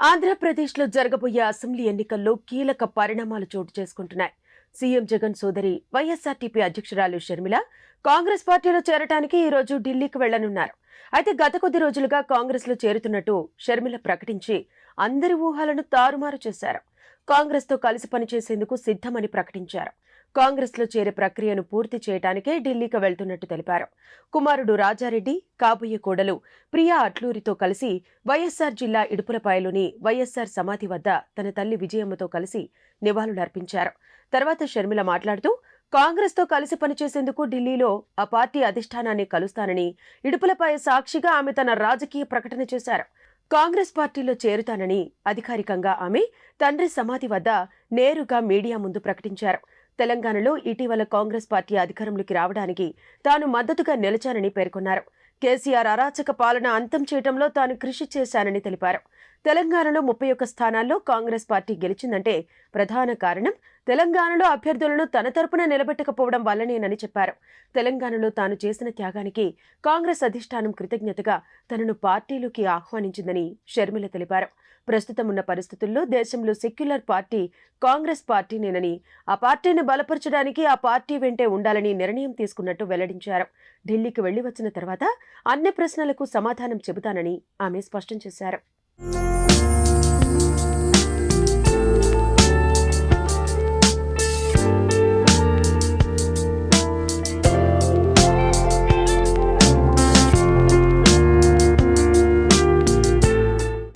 ఆంధ్రప్రదేశ్లో జరగబోయే అసెంబ్లీ ఎన్నికల్లో కీలక పరిణామాలు చోటు చేసుకుంటున్నాయి. సీఎం జగన్ సోదరి వైఎస్ఆర్టీపీ అధ్యక్షురాలు షర్మిల కాంగ్రెస్ పార్టీలో చేరటానికి ఈ రోజు ఢిల్లీకి వెళ్ళనున్నారు. అయితే గత కొద్ది రోజులుగా కాంగ్రెస్లో చేరుతున్నట్టు షర్మిల ప్రకటించి అందరి ఊహలను తారుమారు చేశారు. కాంగ్రెస్తో కలిసి పనిచేసేందుకు సిద్ధమని ప్రకటించారు. కాంగ్రెస్లో చేరే ప్రక్రియను పూర్తి చేయడానికే ఢిల్లీకి వెళ్తున్నట్టు తెలిపారు. కుమారుడు రాజారెడ్డి కాబోయే కోడలు ప్రియా అట్లూరితో కలిసి వైఎస్సార్ జిల్లా ఇడుపులపాయలోని వైఎస్సార్ సమాధి వద్ద తన తల్లి విజయమ్మతో కలిసి నివాళులర్పించారు. తర్వాత షర్మిల మాట్లాడుతూ కాంగ్రెస్తో కలిసి పనిచేసేందుకు ఢిల్లీలో ఆ పార్టీ అధిష్టానాన్ని కలుస్తానని ఇడుపులపాయ సాక్షిగా ఆమె తన రాజకీయ ప్రకటన చేశారు. కాంగ్రెస్ పార్టీలో చేరుతానని అధికారికంగా ఆమె తండ్రి సమాధి వద్ద నేరుగా మీడియా ముందు ప్రకటించారు. తెలంగాణలో ఇటీవల కాంగ్రెస్ పార్టీ అధికారంలోకి రావడానికి తాను మద్దతుగా నిలిచానని పేర్కొన్నారు. కేసీఆర్ అరాచక పాలన అంతం చేయడంలో తాను కృషి చేశానని తెలిపారు. తెలంగాణలో ముప్పై ఒక్క స్థానాల్లో కాంగ్రెస్ పార్టీ గెలిచిందంటే ప్రధాన కారణం తెలంగాణలో అభ్యర్థులను తన తరపున నిలబెట్టకపోవడం వల్లనేనని చెప్పారు. తెలంగాణలో తాను చేసిన త్యాగానికి కాంగ్రెస్ అధిష్టానం కృతజ్ఞతగా తనను పార్టీలోకి ఆహ్వానించిందని షర్మిల తెలిపారు. ప్రస్తుతం ఉన్న పరిస్థితుల్లో దేశంలో సెక్యులర్ పార్టీ కాంగ్రెస్ పార్టీనేనని ఆ పార్టీని బలపరచడానికి ఆ పార్టీ వెంటే ఉండాలని నిర్ణయం తీసుకున్నట్టు వెల్లడించారు. ఢిల్లీకి వెళ్ళి వచ్చిన తర్వాత అన్ని ప్రశ్నలకు సమాధానం చెబుతానని ఆమె స్పష్టం చేశారు. Thank you.